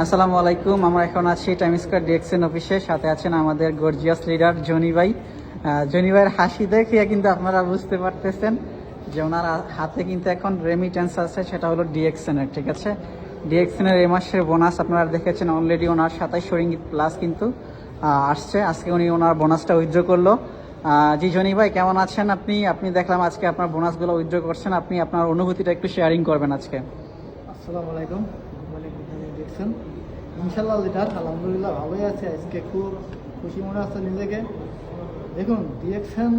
আসসালামু আলাইকুম, আমরা এখন আছি টাইম স্কোয়ার ডিএক্সএন অফিসে সাথে আছেন আমাদের গর্জিয়াস লিডার জনি ভাই। জনি ভাইয়ের হাসি দেখে কিন্তু আপনারা বুঝতে পারতেছেন যে ওনার হাতে কিন্তু এখন রেমিটেন্স আছে, সেটা হলো ডিএক্সএন এর, ঠিক আছে? ডিএক্সএন এ মাসের বোনাস আপনারা দেখেছেন অলরেডি ওনার সাতাইশশো রিঙ্গিত প্লাস কিন্তু আসছে। আজকে উনি ওনার বোনাসটা উইথড্র করল। জি জনি ভাই, কেমন আছেন আপনি? আপনি দেখলাম আজকে আপনার বোনাসগুলো উইথড্র করছেন, আপনি আপনার অনুভূতিটা একটু শেয়ারিং করবেন আজকে। আসসালামু আলাইকুম। মর্নিং দেখছেন ইনশাল্লাহ লিটার আলহামদুলিল্লাহ ভালোই আছে। আজকে খুব খুশি মনে হচ্ছে নিজেকে। দেখুন ডিএকশন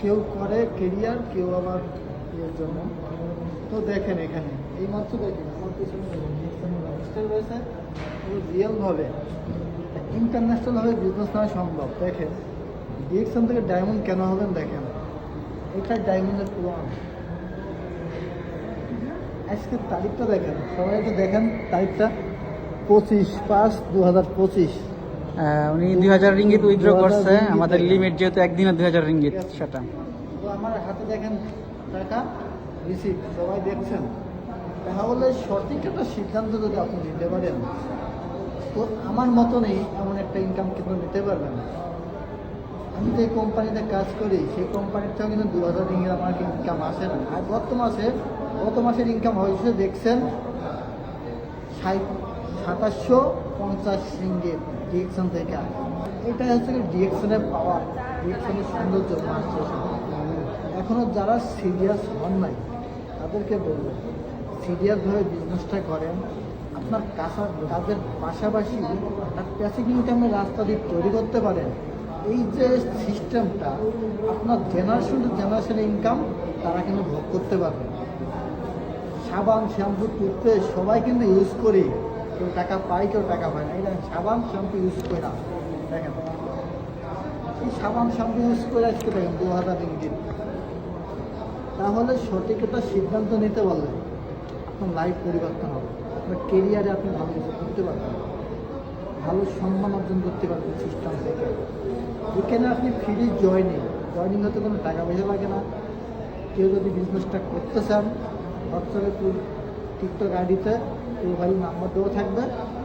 কেউ করে কেরিয়ার কেউ আবার ইয়ের জন্য। তো দেখেন এখানে, এই মাত্র দেখেন, আমার পিছনে ডিএকশন রয়েছে। রিয়েলভাবে ইন্টারন্যাশনালভাবে বিজনেস নেওয়া সম্ভব। দেখেন ডিএকশন থেকে ডায়মন্ড কেন হবেন দেখেন। এটা ডায়মন্ডের প্রমাণ আজকের তারিখটা দেখেন সবাই একটু দেখেন তারিখটা। পঁচিশ পাঁচ দু হাজার পঁচিশ উনি দুই হাজার রিঙ্গিত উইথড্র করছে আমাদের লিমিট যেহেতু একদিনে দুই হাজার রিঙ্গিত সেটা। তো আমার হাতে দেখেন টাকা রিসিভ সবাই দেখছেন। তাহলে সঠিক একটা সিদ্ধান্ত যদি আপনি নিতে পারেন তো আমার মতনই এমন একটা ইনকাম কিন্তু নিতে পারবেন। আমি যে কোম্পানিতে কাজ করি সেই কোম্পানির থেকেও কিন্তু দু হাজার রিঙ্গিত আমার ইনকাম আসে না। আর গত মাসে গত মাসের ইনকাম হয়েছে, দেখছেন? সাতাশশো পঞ্চাশ রিঙ্গিত ডিএকশন থেকে। এটা হচ্ছে ডিএকশনের পাওয়ার ডিএকশনের সৌন্দর্য মাস্টার এখনও যারা সিরিয়াস হন নাই, তাদেরকে বলব সিরিয়াসভাবে বিজনেসটা করেন। আপনার কাঁচা কাজের পাশাপাশি একটা প্যাসিভ ইনকামের রাস্তা দিয়ে তৈরি করতে পারেন। এই যে সিস্টেমটা আপনার জেনারেশন টু জেনারেশন ইনকাম তারা কিন্তু ভোগ করতে পারবে। সাবান, শ্যাম্পু টুথপেস্ট সবাই কিন্তু ইউজ করি। কেউ টাকা পায়, কেউ টাকা পায় না। দেখেন সাবান, শ্যাম্পু ইউজ করে না দেখেন। এই সাবান, শ্যাম্পু ইউজ করে আজকে দেখেন দু হাজার রিঙ্গিত তাহলে সঠিক একটা সিদ্ধান্ত নিতে পারলে আপনার লাইফ পরিবর্তন হবে। আপনার কেরিয়ারে আপনি ভালো কিছু করতে পারবেন। ভালো সম্মান অর্জন করতে পারবেন সিস্টেম থেকে। এখানে আপনি ফ্রি জয়নিং জয়নিং হতে কোনো টাকা পয়সা লাগে না। কেউ যদি বিজনেসটা করতে চান হোয়াটসঅ্যাপে টিকটক আইডিতে প্রোফাইল নাম্বার দেওয়া থাকবে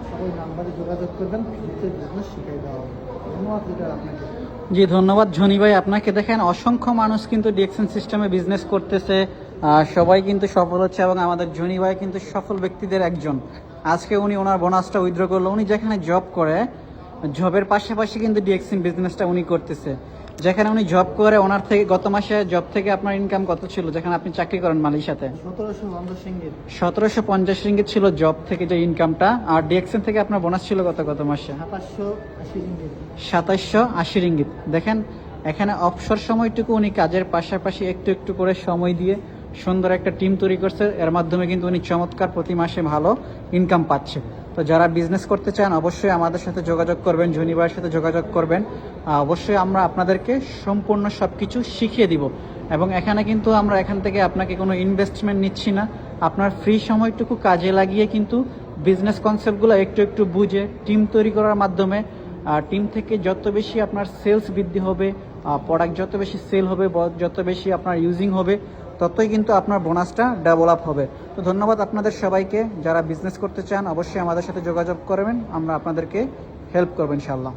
সবাই নাম্বারে যোগাযোগ করবেন ফ্রিতে বিজনেস শিখাই দেওয়া হবে। ধন্যবাদ, লিডার আপনাকে। জি, ধন্যবাদ ধনী ভাই। আপনাকে দেখেন, অসংখ্য মানুষ কিন্তু ডিএকশন সিস্টেমে বিজনেস করতেছে সবাই কিন্তু সফল হচ্ছে এবং আমাদের জনি ভাই কিন্তু সফল ব্যক্তিদের একজন। আজকে উনি ওনার বোনাসটা উইথড্র করল। উনি যেখানে জব করে জবের পাশাপাশি কিন্তু ডিএক্সিন বিজনেসটা উনি করতেছে। যেখানে উনি জব করে ওনার থেকে গত মাসে জব থেকে আপনার ইনকাম কত ছিল? যেখানে আপনি চাকরি করেন মালয়েশিয়াতে সতেরোশো পঞ্চাশ সতেরোশো পঞ্চাশ রিঙ্গিত ছিল জব থেকে যে ইনকামটা আর ডিএক্সএন থেকে আপনার বোনাস ছিল গত গত মাসে? সাতাশশো আশি রিঙ্গিত। দেখেন এখানে অবসর সময়টুকু উনি কাজের পাশাপাশি একটু একটু করে সময় দিয়ে সুন্দর একটা টিম তৈরি করছে। এর মাধ্যমে কিন্তু উনি চমৎকার প্রতি মাসে ভালো ইনকাম পাচ্ছে। তো যারা বিজনেস করতে চান, অবশ্যই আমাদের সাথে যোগাযোগ করবেন জনিবার সাথে যোগাযোগ করবেন। অবশ্যই আমরা আপনাদেরকে সম্পূর্ণ সব কিছু শিখিয়ে দিব। এবং এখানে কিন্তু আমরা এখান থেকে আপনাকে কোনো ইনভেস্টমেন্ট নিচ্ছি না। আপনার ফ্রি সময়টুকু কাজে লাগিয়ে কিন্তু বিজনেস কনসেপ্টগুলো একটু একটু বুঝে টিম তৈরি করার মাধ্যমে টিম থেকে যত বেশি আপনার সেলস বৃদ্ধি হবে প্রোডাক্ট যত বেশি সেল হবে যত বেশি আপনার ইউজিং হবে ততই কিন্তু আপনার বোনাসটা ডেভেলপ হবে। তো ধন্যবাদ আপনাদের সবাইকে। যারা বিজনেস করতে চান, অবশ্যই আমাদের সাথে যোগাযোগ করবেন। আমরা আপনাদেরকে হেল্প করব ইনশাল্লাহ